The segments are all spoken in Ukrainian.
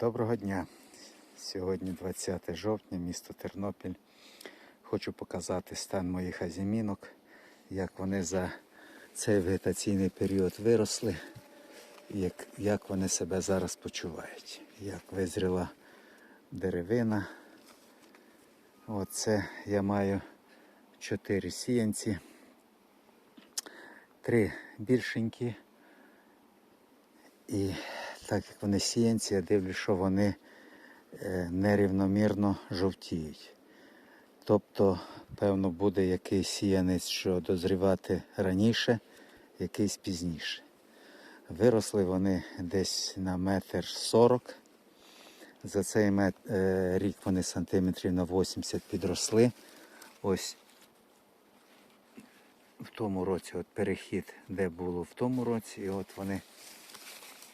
Доброго дня. Сьогодні 20 жовтня, місто Тернопіль. Хочу показати стан моїх азімінок, як вони за цей вегетаційний період виросли, як, як вони себе зараз почувають. Як визріла деревина. Оце я маю 4 сіянці, три більшенькі. І так як вони сіянці, я дивлюсь, що вони е, нерівномірно жовтіють. Тобто, певно, буде якийсь сіянець, що дозрівати раніше, якийсь пізніше. Виросли вони десь на метр сорок. За цей е, рік вони сантиметрів на 80 підросли. Ось в тому році от перехід, де було в тому році, і от вони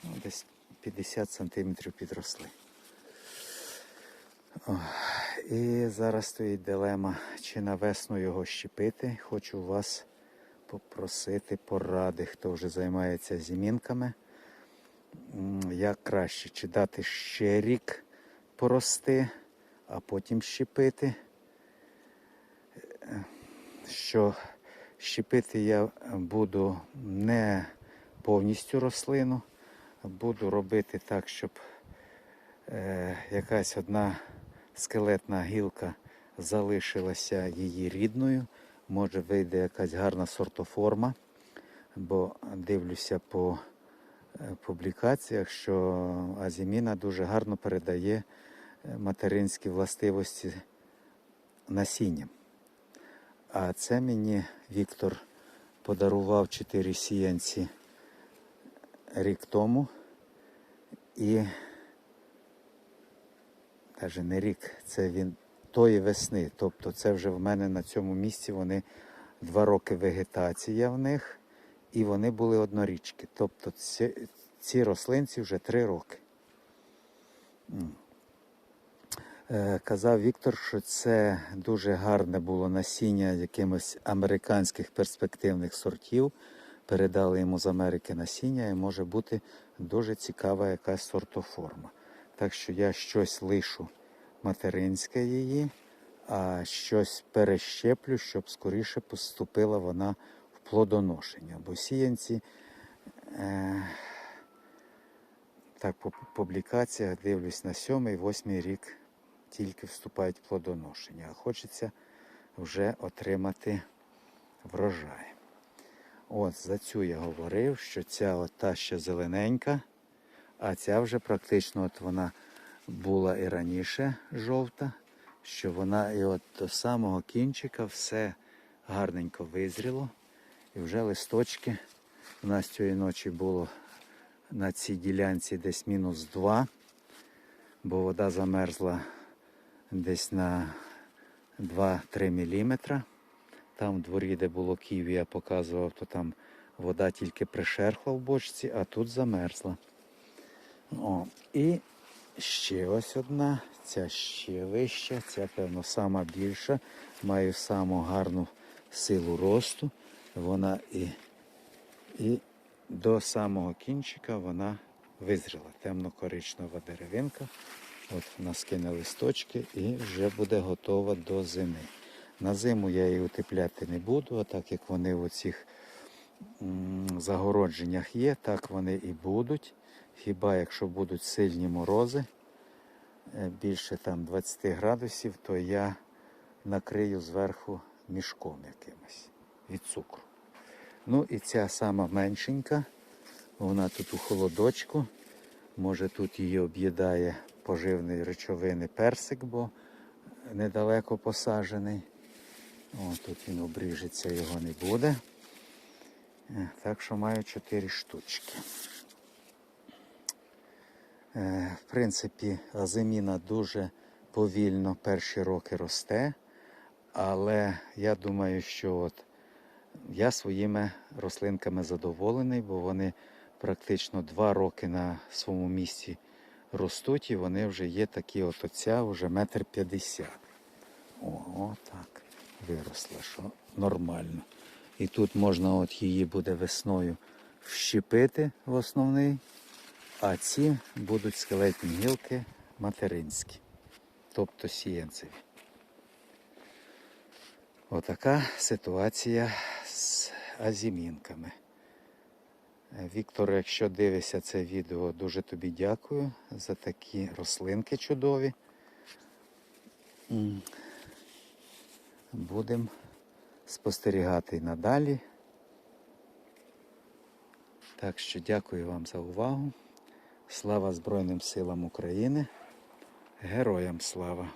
ну, десь 50 сантиметрів підросли. І зараз стоїть дилема, чи на весну його щепити. Хочу вас попросити поради, хто вже займається зімінками. Як краще, чи дати ще рік порости, а потім щепити. Е, Що щепити я буду не повністю рослину, буду робити так, щоб е, якась одна скелетна гілка залишилася її рідною. Може вийде якась гарна сортоформа, бо дивлюся по е, публікаціях, що азіміна дуже гарно передає е, материнські властивості насінням. А це мені Віктор подарував чотири сіянці рік тому. І навіть не рік, це він тої весни. Тобто це вже в мене на цьому місці вони два роки вегетація в них, і вони були однорічки. Тобто ці, ці рослинці вже три роки. Е, Казав Віктор, що це дуже гарне було насіння якимось американських перспективних сортів. Передали йому з Америки насіння і може бути дуже цікава якась сортоформа. Так що я щось лишу материнське її, а щось перещеплю, щоб скоріше поступила вона в плодоношення. Бо сіянці, е, так по публікаціях дивлюсь на сьомий, восьмий рік тільки вступають в плодоношення. А хочеться вже отримати врожай. От за цю я говорив, що ця от та ще зелененька, а ця вже практично от вона була і раніше жовта, що вона і от до самого кінчика все гарненько визріло. І вже листочки у нас цієї ночі було на цій ділянці десь мінус 2, бо вода замерзла десь на 2-3 міліметра. Там в дворі, де було ківі, я показував, то там вода тільки пришерхла в бочці, а тут замерзла. О, і ще ось одна, ця ще вища, ця, певно, сама більша, має саму гарну силу росту. Вона і, і до самого кінчика вона визріла. Темно-коричнева деревинка. От вона скине листочки і вже буде готова до зими. На зиму я її утепляти не буду, а так як вони в оцих загородженнях є, так вони і будуть. Хіба якщо будуть сильні морози, е, більше там 20 градусів, то я накрию зверху мішком якимось від цукру. Ну і ця сама меншенька, вона тут у холодочку. Може тут її об'їдає поживної речовини персик, бо недалеко посаджений. О, тут він обріжеться, його не буде. Е, Так що маю 4 штучки. Е, В принципі, азиміна дуже повільно перші роки росте, але я думаю, що от я своїми рослинками задоволений, бо вони практично 2 роки на своєму місці ростуть і вони вже є такі, от оця вже метр п'ятдесят. О, о, так, виросла, що нормально. І тут можна от її буде весною вщепити в основний А ці будуть скелетні гілки материнські, тобто сіянцеві. Отака ситуація з азімінками. Віктор, якщо дивишся це відео, дуже тобі дякую за такі рослинки чудові. Будемо спостерігати надалі. Так що дякую вам за увагу. Слава Збройним силам України. Героям слава!